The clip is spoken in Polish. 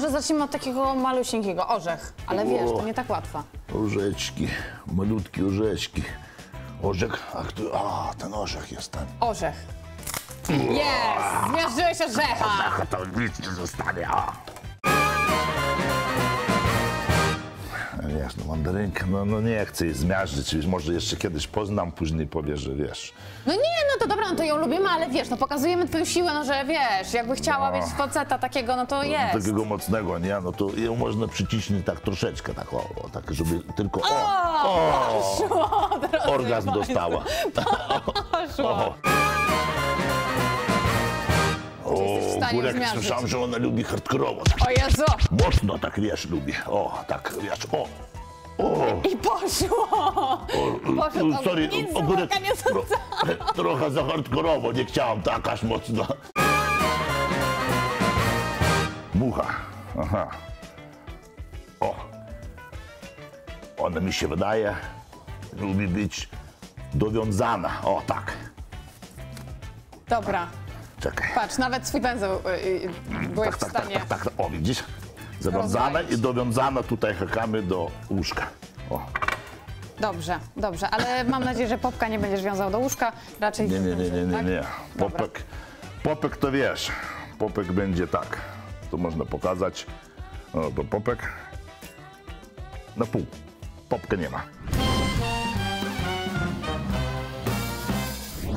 zacznijmy od takiego malusieńkiego. Orzech. Ale wiesz, to nie tak łatwo. Orzeczki, malutkie orzeczki. Orzech, a, kto, a ten orzech jest ten. Orzech. Jest! Zmiażdżyłeś orzecha! Ach, to nic nie zostanie, a. no mandarynka, no, no nie chcę jej zmiażdżyć, wiesz, może jeszcze kiedyś poznam, później powie, że wiesz. No nie, no to dobra, no to ją lubimy, ale wiesz, no pokazujemy twoją siłę, no że wiesz, jakby chciała mieć faceta takiego, no to jest. Takiego mocnego, nie? No to ją można przycisnąć tak troszeczkę, tak o, o tak, żeby tylko o, o, orgazm dostała. O, o, jesteś w stanie Górek, zmiażdżyć. słyszałem, że ona lubi hardkorowo, tak O Jezu! mocno tak, wiesz, lubi. O, tak, wiesz, o. O, I poszło! Poszło to sorry, nic z ogórek, nie tro, trochę za hardkorowo, nie chciałam tak aż mocno. Mucha, aha. O, ona mi się wydaje, lubi być dowiązana, o tak. Dobra, Czekaj. patrz, nawet swój węzeł y, y, byłeś Tak, w tak, tak, stanie. tak, tak, o widzisz? Zawiązane i dowiązane tutaj hakamy do łóżka. O. Dobrze, dobrze, ale mam nadzieję, że popka nie będziesz wiązał do łóżka, raczej... Nie, nie, nie, nie, nie, tak? nie. Popek, popek to wiesz, popek będzie tak. To można pokazać. O, to popek na pół. Popka nie ma.